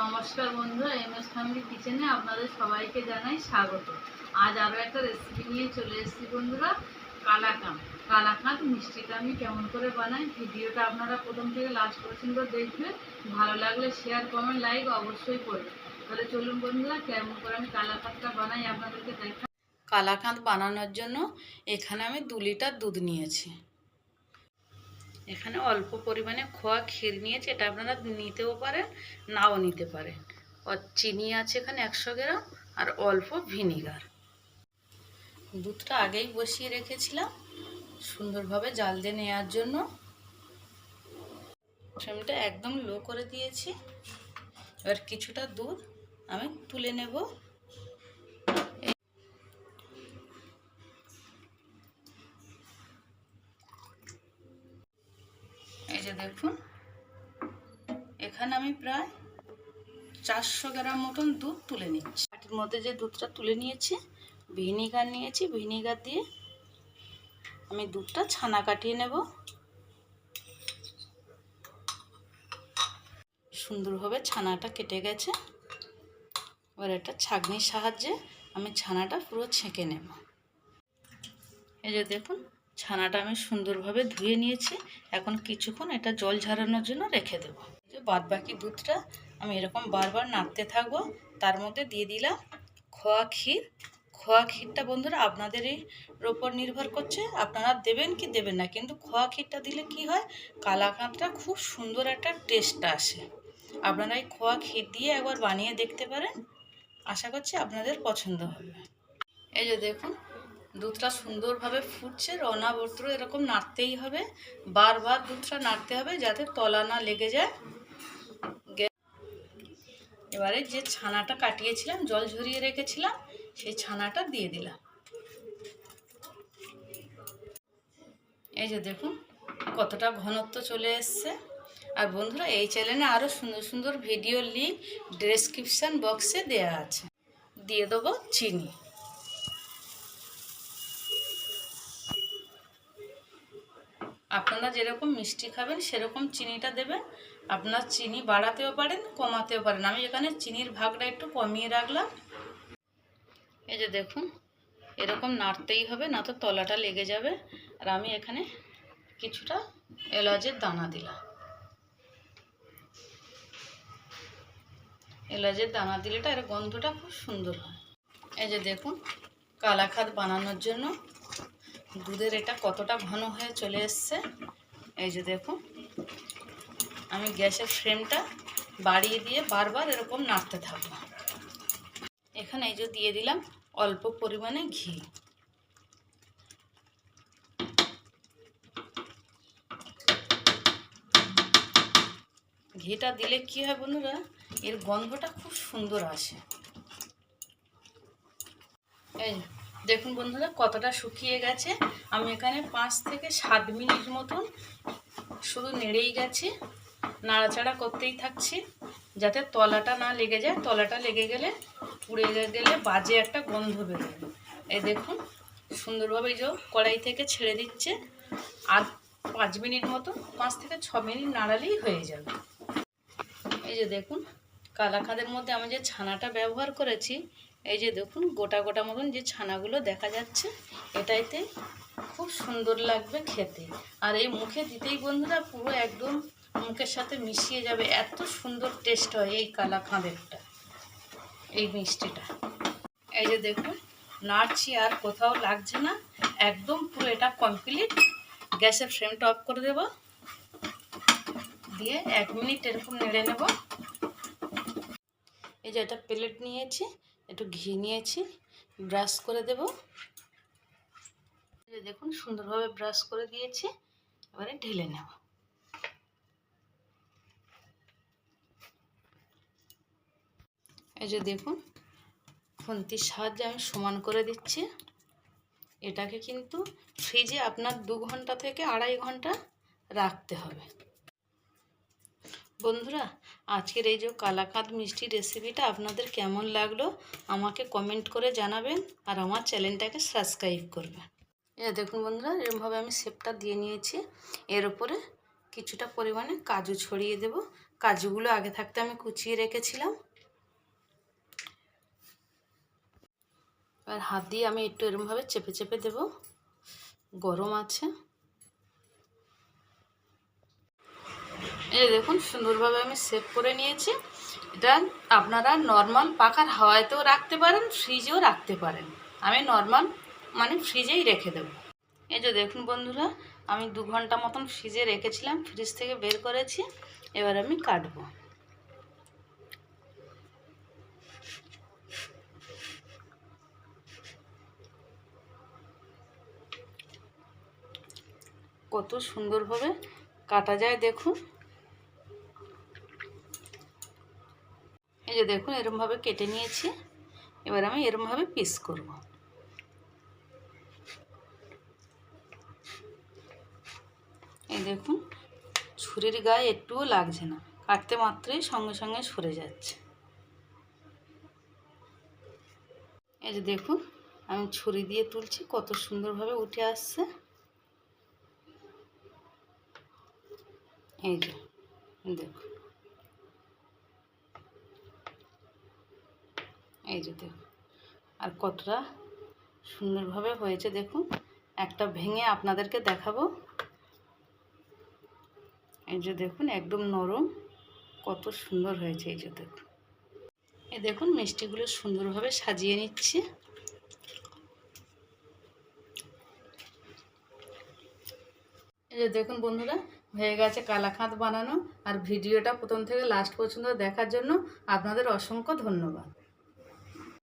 নমস্কার বন্ধুরা, M S family কিচেনে আপনাদের সবাইকে জানাই স্বাগত। আজ আরও একটা রেসিপি নিয়ে চলে এসেছি বন্ধুরা, কালাকাঁদ। কালাকাঁদ মিষ্টিটা আমি কেমন করে বানাই, ভিডিওটা আপনারা প্রথম থেকে লাস্ট পর্যন্ত দেখবেন। ভালো লাগলে শেয়ার কমেন্ট লাইক অবশ্যই করবেন। তাহলে চলুন বন্ধুরা, কেমন করে আমি কালাকাঁদটা বানাই আপনাদেরকে দেখা কালাকাঁদ বানানোর জন্য এখানে আমি দু লিটার দুধ নিয়েছি। এখানে অল্প পরিমাণে খোয়া ক্ষীর নিয়েছি, এটা আপনারা নিতেও পারেন, নাও নিতে পারেন। চিনি আছে এখানে একশো গ্রাম আর অল্প ভিনিগার। দুধটা আগেই বসিয়ে রেখেছিলাম, সুন্দরভাবে জাল দিয়ে নেওয়ার জন্য। একদম লো করে দিয়েছি। এবার কিছুটা দুধ আমি তুলে নেব। যে দেখুন, এখানে আমি প্রায় চারশো গ্রাম মতন দুধ তুলে নিচ্ছি। বাটির মধ্যে যে দুধটা তুলে নিয়েছি, ভিনিগার নিয়েছি, ভিনিগার দিয়ে আমি দুধটা ছানা কাটিয়ে নেব। সুন্দরভাবে ছানাটা কেটে গেছে। এবার একটা ছাঁকনির সাহায্যে আমি ছানাটা পুরো ছেঁকে নেব। এই যে দেখুন ছানাটা আমি সুন্দরভাবে ধুয়ে নিয়েছি। এখন কিছুক্ষণ এটা জল ঝরানোর জন্য রেখে দেবো। বাদ বাকি দুধটা আমি এরকম বারবার নাড়তে থাকব, তার মধ্যে দিয়ে দিলাম খোয়া ক্ষীর। খোয়া ক্ষীরটা বন্ধুরা আপনাদেরই ওপর নির্ভর করছে, আপনারা দেবেন কি দেবেন না, কিন্তু খোয়া ক্ষীরটা দিলে কি হয়? কালাকাঁদটা খুব সুন্দর একটা টেস্ট আসে। আপনারা এই খোয়া ক্ষীর দিয়ে একবার বানিয়ে দেখতে পারেন। আশা করছি আপনাদের পছন্দ হবে। এই যে দেখুন দুধটা সুন্দরভাবে ফুটছে রনাবর্ত এরকম নাড়তেই হবে। বারবার দুধটা নাড়তে হবে যাতে তলা না লেগে যায়। এবারে যে ছানাটা কাটিয়েছিলাম, জল ঝরিয়ে রেখেছিলাম, সেই ছানাটা দিয়ে দিলাম। এই যে দেখুন, কতটা ঘনত্ব চলে এসছে। আর বন্ধুরা, এই চ্যানেলে আরও সুন্দর সুন্দর ভিডিও লিঙ্ক ডেসক্রিপশান বক্সে দেয়া আছে। দিয়ে দেবো চিনি। আপনারা যেরকম মিষ্টি খাবেন, সেরকম চিনিটা দেবেন। আপনার চিনি বাড়াতেও পারেন, কমাতেও পারেন। আমি এখানে চিনির ভাগটা একটু কমিয়ে রাখলাম। এই যে দেখুন, এরকম নাড়তেই হবে, না তো তলাটা লেগে যাবে। আর আমি এখানে কিছুটা এলাচের দানা দিলাম। এলাচের দানা দিলেটা, এর গন্ধটা খুব সুন্দর হয়। এই যে দেখুন, কালাখাদ বানানোর জন্য দুধের এটা কতটা ঘন হয়ে চলে এসছে? এই যে দেখুন। আমি গ্যাসের ফ্লেমটা বাড়িয়ে দিয়ে বারবার এরকম নাড়তে থাকব। এখানে এই যে দিয়ে দিলাম অল্প পরিমাণে ঘি। ঘিটা দিলে কি হয় বন্ধুরা, এর গন্ধটা খুব সুন্দর আসে। এই দেখুন বন্ধুরা, কতটা শুকিয়ে গেছে। আমি এখানে পাঁচ থেকে সাত মিনিট মতন শুধু নেড়েই গেছি, নাড়াচাড়া করতেই থাকছি, যাতে তলাটা না লেগে যায়। তলাটা লেগে গেলে, পুড়ে গেলে বাজে একটা গন্ধ বেরোবে এই দেখুন, সুন্দরভাবে যে কড়াই থেকে ছেড়ে দিচ্ছে। আর পাঁচ মিনিট মতো পাঁচ থেকে ছ মিনিট নাড়ালেই হয়ে যাবে। এই যে দেখুন, কালাখাদের মধ্যে আমি যে ছানাটা ব্যবহার করেছি এই যে দেখুন, গোটা গোটা মতন যে ছানাগুলো দেখা যাচ্ছে, এটাইতে খুব সুন্দর লাগবে খেতে। আর এই মুখে দিতেই বন্ধুরা পুরো একদম মুখের সাথে মিশিয়ে যাবে, এত সুন্দর টেস্ট হয় এই কালাখাঁদেরটা এই মিষ্টিটা। এই যে দেখুন, নাড়ছি আর কোথাও লাগছে না, একদম পুরো এটা কমপ্লিট গ্যাসের ফ্লেমটা অফ করে দেব। দিয়ে এক মিনিট এরকম নেড়ে নেব। এই যে এটা প্লেট নিয়েছি একটু ঘি নিয়েছি ব্রাশ করে দেব। দেখুন, সুন্দরভাবে ব্রাশ করে দিয়েছি, এবারে ঢেলে নেব। এই যে দেখুন, খুন্তির সাহায্যে আমি সমান করে দিচ্ছি। এটাকে কিন্তু ফ্রিজে আপনার দু ঘণ্টা থেকে আড়াই ঘণ্টা রাখতে হবে। বন্ধুরা আজকের এই যে কালাকাঁদ মিষ্টি রেসিপিটা আপনাদের কেমন লাগল, আমাকে কমেন্ট করে জানাবেন আর আমার চ্যানেলটাকে সাবস্ক্রাইব করবেন। এ দেখুন বন্ধুরা এরকমভাবে আমি শেপটা দিয়ে নিয়েছি। এর ওপরে কিছুটা পরিমাণে কাজু ছড়িয়ে দেব। কাজুগুলো আগে থাকতে আমি কুচিয়ে রেখেছিলাম। এবার হাত দিয়ে আমি একটু এরমভাবে চেপে চেপে দেব। গরম আছে। এই দেখুন, সুন্দরভাবে আমি সেভ করে নিয়েছি। এটা আপনারা নর্মাল পাখার হাওয়াতেও রাখতে পারেন ফ্রিজেও রাখতে পারেন। আমি নর্মাল মানে ফ্রিজেই রেখে দেবো। এই যে দেখুন বন্ধুরা, আমি দু ঘণ্টা মতন ফ্রিজে রেখেছিলাম ফ্রিজ থেকে বের করেছি, এবার আমি কাটবো। কত সুন্দরভাবে কাটা যায় দেখুন। এই যে দেখুন, এরমভাবে কেটে নিয়েছি। এবার আমি এরমভাবে পিস করব। এই দেখুন, ছুরির গায়ে একটুও লাগছে না, কাটতে মাত্রই সঙ্গে সঙ্গে সরে যাচ্ছে। এই যে দেখুন, আমি ছুরি দিয়ে তুলছি, কত সুন্দরভাবে উঠে আসছে। এই যে, দেখুন। এই যে দেখুন। আর কতটা সুন্দরভাবে হয়েছে দেখুন। একটা ভেঙে আপনাদেরকে দেখাবো। এই যে দেখুন, একদম নরম। কত সুন্দর হয়েছে এই যে দেখুন। এই দেখুন, মিষ্টিগুলো সুন্দরভাবে সাজিয়ে নিচ্ছি। এই যে দেখুন বন্ধুরা, হয়ে গেছে কালাকাঁদ বানানো। আর ভিডিওটা প্রথম থেকে লাস্ট পর্যন্ত দেখার জন্য আপনাদের অসংখ্য ধন্যবাদ।